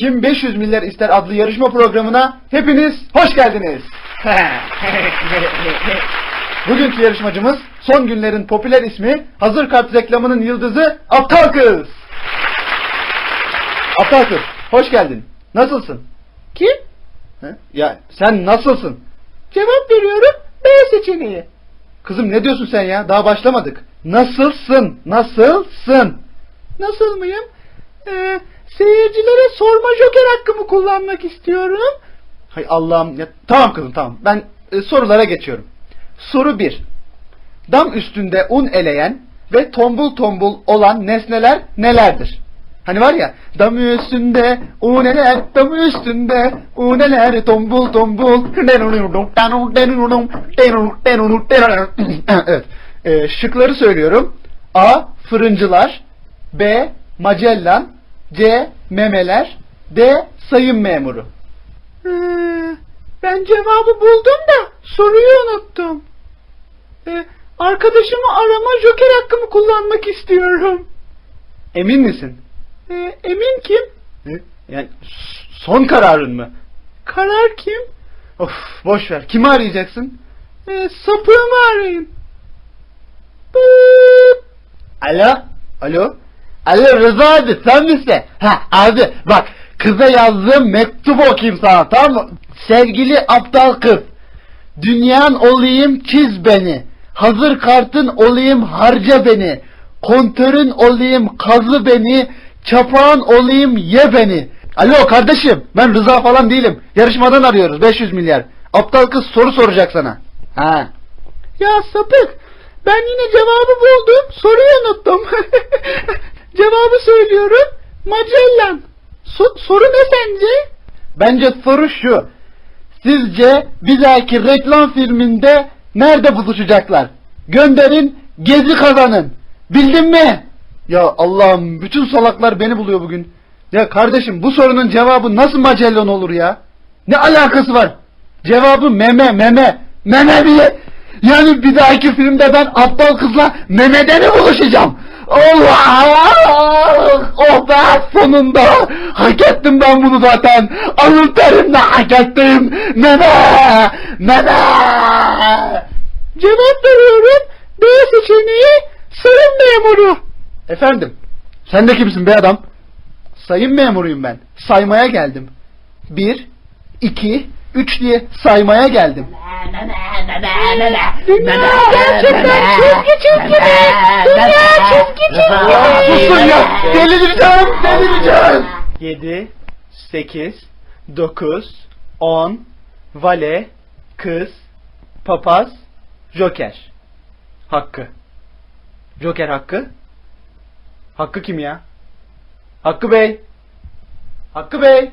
Kim 500 milyar ister adlı yarışma programına hepiniz hoş geldiniz. Bugünkü yarışmacımız son günlerin popüler ismi hazır kart reklamının yıldızı Aptal Kız. Aptal Kız hoş geldin. Nasılsın? Kim? Ya sen nasılsın? Cevap veriyorum B seçeneği. Kızım ne diyorsun sen ya? Daha başlamadık. Nasılsın? Nasılsın? Nasıl mıyım? Ee, seyircilere sorma joker hakkımı kullanmak istiyorum. Hay Allah'ım. Ya, tamam kızım tamam. Ben e, sorulara geçiyorum. Soru 1. Dam üstünde un eleyen ve tombul tombul olan nesneler nelerdir? Hani var ya dam üstünde uneler dam üstünde uneler tombul tombul evet. Ee, şıkları söylüyorum. A. Fırıncılar B. Magellan C. Memeler D. Sayım memuru Ee, Ben cevabı buldum da soruyu unuttum. Ee, arkadaşımı arama joker hakkımı kullanmak istiyorum. Emin misin? Ee, emin kim? Yani s- son kararın mı? Karar kim? Of boş ver. Kimi arayacaksın? Ee, sapığımı arayın. Bııp. Alo? Alo? Alo Rıza abi sen misin? Ha abi bak kıza yazdığım mektup okuyayım sana tamam mı? Sevgili aptal kız. Dünyan olayım çiz beni. Hazır kartın olayım harca beni. Kontörün olayım kazı beni. Çapağın olayım ye beni. Alo kardeşim ben Rıza falan değilim. Yarışmadan arıyoruz 500 milyar. Aptal kız soru soracak sana. Ha. Ya sapık ben yine cevabı buldum soruyu unuttum. cevabı söylüyorum. Magellan. So- soru ne sence? Bence soru şu. Sizce bir dahaki reklam filminde nerede buluşacaklar? Gönderin, gezi kazanın. Bildin mi? Ya Allah'ım bütün salaklar beni buluyor bugün. Ya kardeşim bu sorunun cevabı nasıl Magellan olur ya? Ne alakası var? Cevabı meme meme. Meme mi? Yani bir dahaki filmde ben aptal kızla memede mi buluşacağım? Allah! Oh be sonunda! Hak ettim ben bunu zaten! Alın terimle hak ettim! Meme! Meme! Cevap veriyorum. B seçeneği sayın memuru. Efendim? Sen de kimsin be adam? Sayın memuruyum ben. Saymaya geldim. Bir, iki, üç diye saymaya geldim. Dünya gerçekten çizgi çizgi Dünya çizgi çizgi Susun ya! Delireceğim! Delireceğim! Yedi, sekiz, dokuz, on, vale, kız, papaz, joker. Hakkı. Joker Hakkı. Hakkı kim ya? Hakkı Bey. Hakkı Bey.